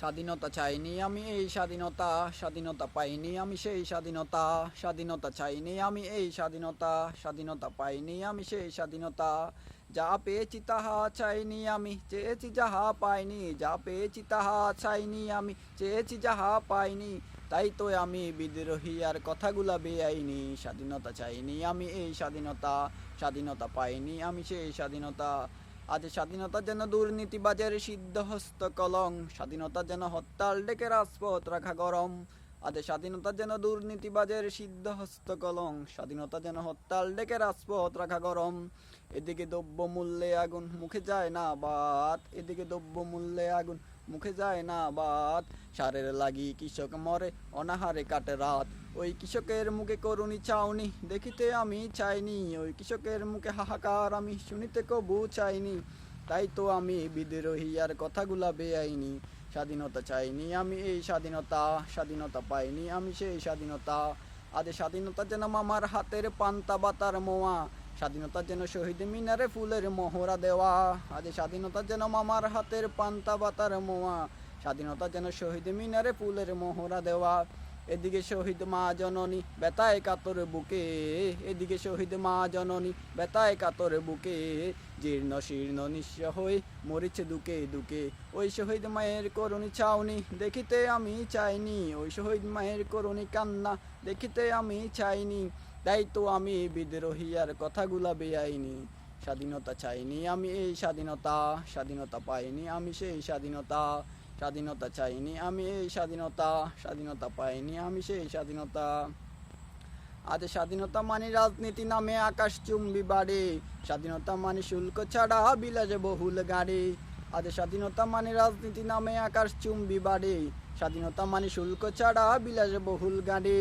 স্বাধীনতা চাইনি আমি এই স্বাধীনতা স্বাধীনতা পাইনি আমি সেই স্বাধীনতা স্বাধীনতা চাইনি আমি এই স্বাধীনতা স্বাধীনতা পাইনি আমি সেই স্বাধীনতা। যা পেয়েছি তাহা চাইনি আমি, চেয়েছি যাহা পাইনি, যা পেয়েছি তাহা চাইনি আমি, চেয়েছি যাহা পাইনি, তাই তো আমি বিদ্রোহী আর কথাগুলা বেআইনি। স্বাধীনতা চাইনি আমি এই স্বাধীনতা স্বাধীনতা পাইনি আমি সেই স্বাধীনতা। আজ স্বাধীনতা যেন দুর্নীতিবাজের সিদ্ধহস্ত কলং স্বাধীনতা যেন হত্যাল ডেকে রাজপথ রাখা গরম। আজ স্বাধীনতা যেন দুর্নীতিবাজের সিদ্ধহস্ত কলং স্বাধীনতা যেন হত্যাল ডেকে রাজপথ রাখা গরম। এদিকে দ্রব্য মূল্যে আগুন মুখে যায় না বাত, এদিকে দ্রব্য মূল্যে আগুন মুখে যায় না বাত। সারের লাগি কৃষক মরে, অনাহারে কাটে রাত। ওই কৃষকের মুখে করুণী চাউনি দেখিতে আমি চাইনি। ওই কৃষকের মুখে হাহাকার আমি শুনিতে কবু চাইনি। তাই তো আমি বিদ্রোহী আর কথাগুলা বেআইনি। স্বাধীনতা চাইনি আমি, এই স্বাধীনতা স্বাধীনতা পাইনি আমি, সেই স্বাধীনতা। আজ স্বাধীনতা যেন মামার হাতের পান্তা বাতার মোয়া। স্বাধীনতা যেন শহীদ মিনারে ফুলের মোহরা দেওয়া। আজ স্বাধীনতা যেন মামার হাতের পান্তা বাতার মোয়া। স্বাধীনতা যেন শহীদ মিনারে ফুলের মোহরা দেওয়া। এদিকে শহীদ মা জননী, বেতায় কাতর বুকে। এদিকে শহীদ মা জননী, বেতায় কাতর বুকে। জীর্ণ শীর্ণ নিঃস্ব হয়ে মরিছে দুকে দুকে। ওই শহীদ মায়ের করুণী চাউনি দেখিতে আমি চাইনি। ওই শহীদ মায়ের করুণী কান্না দেখিতে আমি চাইনি। তাই তো আমি বিদ্রোহী আর কথাগুলা বেআইনি। স্বাধীনতা চাইনি আমি এই স্বাধীনতা স্বাধীনতা পাইনি আমি সেই স্বাধীনতা। স্বাধীনতা চাইনি, আমি এই স্বাধীনতা স্বাধীনতা পাইনি, আমি সেই স্বাধীনতা। আজ স্বাধীনতা মানে রাজনীতি নামে আকাশ চুম্বি বাড়ে, স্বাধীনতা মানে শুল্ক ছাড়া বিলাসে বহুল গাড়ি। আজ স্বাধীনতা মানে রাজনীতি নামে আকাশ চুম্বি বাড়ে, স্বাধীনতা মানে শুল্ক ছাড়া বিলাসে বহুল গাড়ি।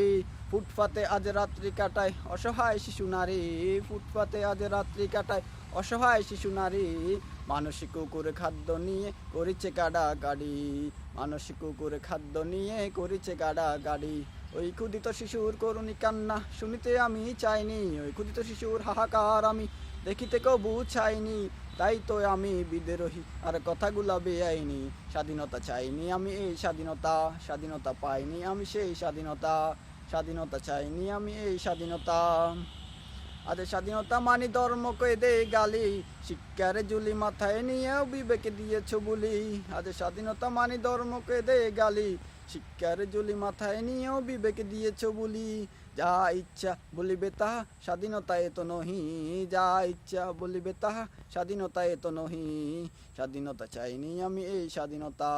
ফুটপাতে আজ রাত্রি কাটায় অসহায় শিশু নারী, ফুটপাতে আজ রাত্রি কাটায় অসহায় শিশু নারী মানসিক কুকুরে খাদ্য নিয়ে করেছে কাডা গাড়ি মানসিক কুকুরে খাদ্য নিয়ে করেছে গাডা গাড়ি ওই ক্ষুদিত শিশুর করুণী কান্না শুনিতে আমি চাইনি। ওই ক্ষুদিত শিশুর হাহাকার আমি দেখিতে কবু চাইনি। তাই তো আমি বিদ্রোহী, আর কথাগুলা বেআইনি। স্বাধীনতা চাইনি আমি এই স্বাধীনতা স্বাধীনতা পাইনি আমি সেই স্বাধীনতা। স্বাধীনতা চাইনি আমি এই স্বাধীনতা। আজ স্বাধীনতা মানি ধর্ম কে দে গালি, শিক্ষার জুলি মাথায় নিয়েও বিবেকে দিয়েছ বলি। আজ স্বাধীনতা মানি ধর্ম কে দে গালি, শিক্ষার জুলি মাথায় নিয়েও বিবেকে দিয়েছ বলি। যা ইচ্ছা বলিবে তাহা স্বাধীনতা এত নহি। যা ইচ্ছা বলিবে তাহা স্বাধীনতা এত নহি। স্বাধীনতা চাইনি আমি এই স্বাধীনতা।